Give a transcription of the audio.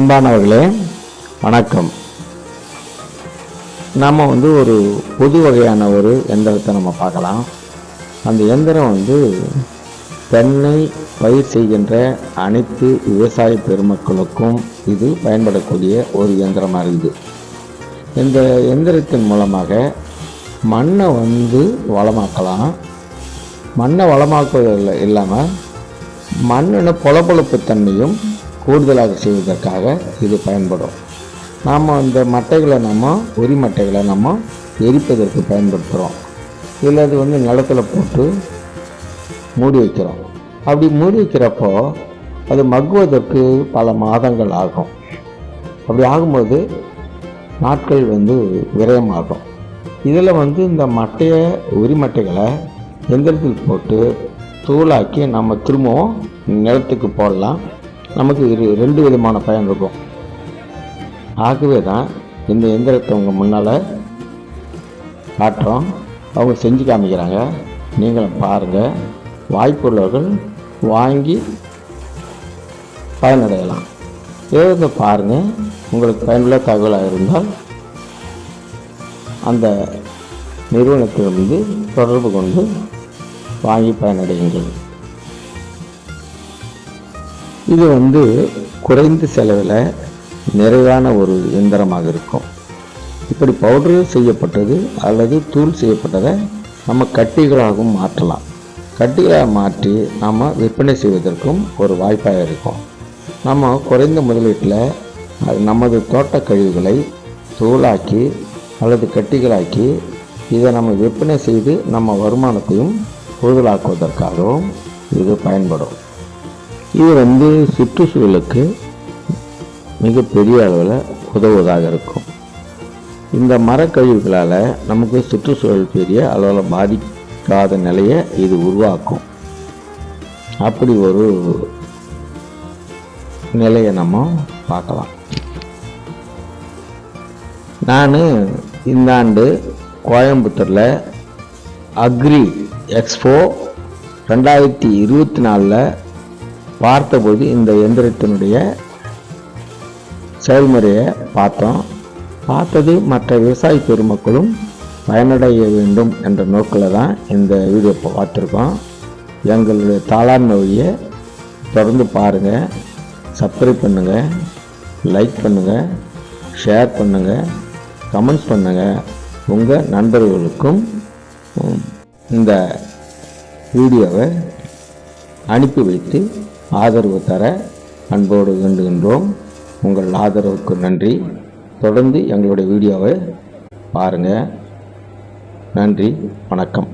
அன்பானவர்களே வணக்கம். நாம் வந்து ஒரு பொது வகையான ஒரு எந்திரத்தை நம்ம பார்க்கலாம். அந்த எந்திரம் வந்து தென்னை பயிர் செய்கின்ற அனைத்து விவசாய பெருமக்களுக்கும் இது பயன்படக்கூடிய ஒரு இயந்திரமாக இருக்குது. இந்த எந்திரத்தின் மூலமாக மண்ணை வந்து வளமாக்கலாம். மண்ணை வளமாக்குவதில் இல்லாமல் மண்ணின பொலப்பொழுப்பு தன்மையும் கூடுதலாக செய்வதற்காக இது பயன்படும். நாம் இந்த மட்டைகளை நம்ம உரி மட்டைகளை நம்ம எரிப்பதற்கு பயன்படுத்துகிறோம் இல்லை அது வந்து நிலத்தில் போட்டு மூடி வைக்கிறோம். அப்படி மூடி வைக்கிறப்போ அது மக்குவதற்கு பல மாதங்கள் ஆகும். அப்படி ஆகும்போது நாட்கள் வந்து விரயமாகும். இதில் வந்து இந்த மட்டையை உரி மட்டைகளை எந்திரத்தில் போட்டு தூளாக்கி நம்ம திரும்பவும் நிலத்துக்கு போடலாம். நமக்கு இரு ரெண்டு விதமான பயன் இருக்கும். ஆகவே தான் இந்த எந்திரத்தை உங்கள் முன்னால் காட்டுறோம். அவங்க செஞ்சு காமிக்கிறாங்க. நீங்களும் பாருங்கள் வாய்ப்புள்ளவர்கள் வாங்கி பயனடையலாம். இதை பாருங்கள் உங்களுக்கு பயனுள்ள தகவலாக இருந்தால் அந்த நிறுவனத்திலிருந்து தொடர்பு கொண்டு வாங்கி பயனடையுங்கள். இது வந்து குறைந்த செலவில் நிறைவான ஒரு இயந்திரமாக இருக்கும். இப்படி பவுடர் செய்யப்பட்டது அல்லது தூள் செய்யப்பட்டதை நம்ம கட்டிகளாகவும் மாற்றலாம். கட்டிகளாக மாற்றி நாம் விற்பனை செய்வதற்கும் ஒரு வாய்ப்பாக இருக்கும். நம்ம குறைந்த முதலீட்டில் அது நமது தோட்ட கழிவுகளை தூளாக்கி அல்லது கட்டிகளாக்கி இதை நம்ம விற்பனை செய்து நம்ம வருமானத்தையும் கூடுதலாக்குவதற்காகவும் இது பயன்படும். இது வந்து சுற்றுச்சூழலுக்கு மிகப்பெரிய அளவில் உதவுவதாக இருக்கும். இந்த மரக்கழிவுகளால் நமக்கு சுற்றுச்சூழல் பெரிய அளவில் பாதிக்காத நிலையை இது உருவாக்கும். அப்படி ஒரு நிலையை நம்ம பார்க்கலாம். நான் இந்த ஆண்டு கோயம்புத்தூரில் அக்ரி எக்ஸ்போ ரெண்டாயிரத்தி இருபத்தி நாலில் பார்த்தபோது இந்த எந்திரத்தினுடைய செயல்முறையை பார்த்தோம். பார்த்தது மற்ற விவசாய பெருமக்களும் பயனடைய வேண்டும் என்ற நோக்கில் தான் இந்த வீடியோ பார்த்துருக்கோம். எங்களுடைய தாளான் வழியை தொடர்ந்து பாருங்கள் சப்ஸ்கிரைப் பண்ணுங்கள் லைக் பண்ணுங்கள் ஷேர் பண்ணுங்கள் கமெண்ட்ஸ் பண்ணுங்கள் உங்கள் நண்பர்களுக்கும் இந்த வீடியோவை அனுப்பி வைத்து ஆதரவு தர அன்போடு வேண்டுகின்றோம். உங்கள் ஆதரவுக்கு நன்றி. தொடர்ந்து எங்களுடைய வீடியோவை பாருங்கள் நன்றி. வணக்கம்.